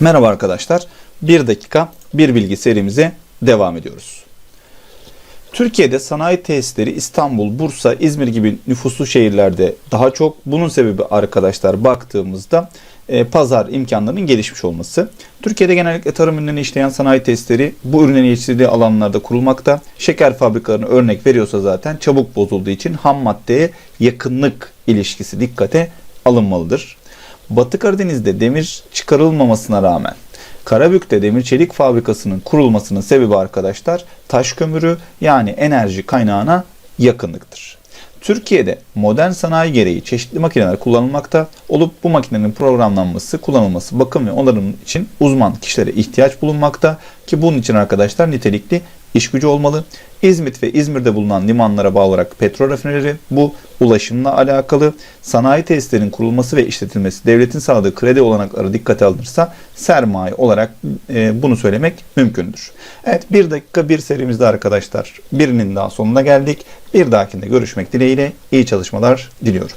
Merhaba arkadaşlar. 1 dakika 1 bilgi serimize devam ediyoruz. Türkiye'de sanayi tesisleri İstanbul, Bursa, İzmir gibi nüfuslu şehirlerde daha çok. Bunun sebebi arkadaşlar baktığımızda e, pazar imkanlarının gelişmiş olması. Türkiye'de genellikle tarım ürünlerini işleyen sanayi tesisleri bu ürünlerin yetiştirildiği alanlarda kurulmakta. Şeker fabrikalarına örnek veriyorsa zaten çabuk bozulduğu için ham maddeye yakınlık ilişkisi dikkate alınmalıdır. Batı Karadeniz'de demir çıkarılmamasına rağmen Karabük'te demir çelik fabrikasının kurulmasının sebebi arkadaşlar taş kömürü yani enerji kaynağına yakınlıktır. Türkiye'de modern sanayi gereği çeşitli makineler kullanılmakta olup bu makinenin programlanması, kullanılması, bakım ve onarım için uzman kişilere ihtiyaç bulunmakta ki bunun için arkadaşlar nitelikli iş gücü olmalı. İzmit ve İzmir'de bulunan limanlara bağlı olarak petrol rafineleri bu ulaşımla alakalı. Sanayi tesislerin kurulması ve işletilmesi devletin sağladığı kredi olanakları dikkate alınırsa sermaye olarak e, bunu söylemek mümkündür. Evet bir dakika bir serimizde arkadaşlar birinin daha sonuna geldik. Bir dahakinde görüşmek dileğiyle iyi çalışmalar diliyorum.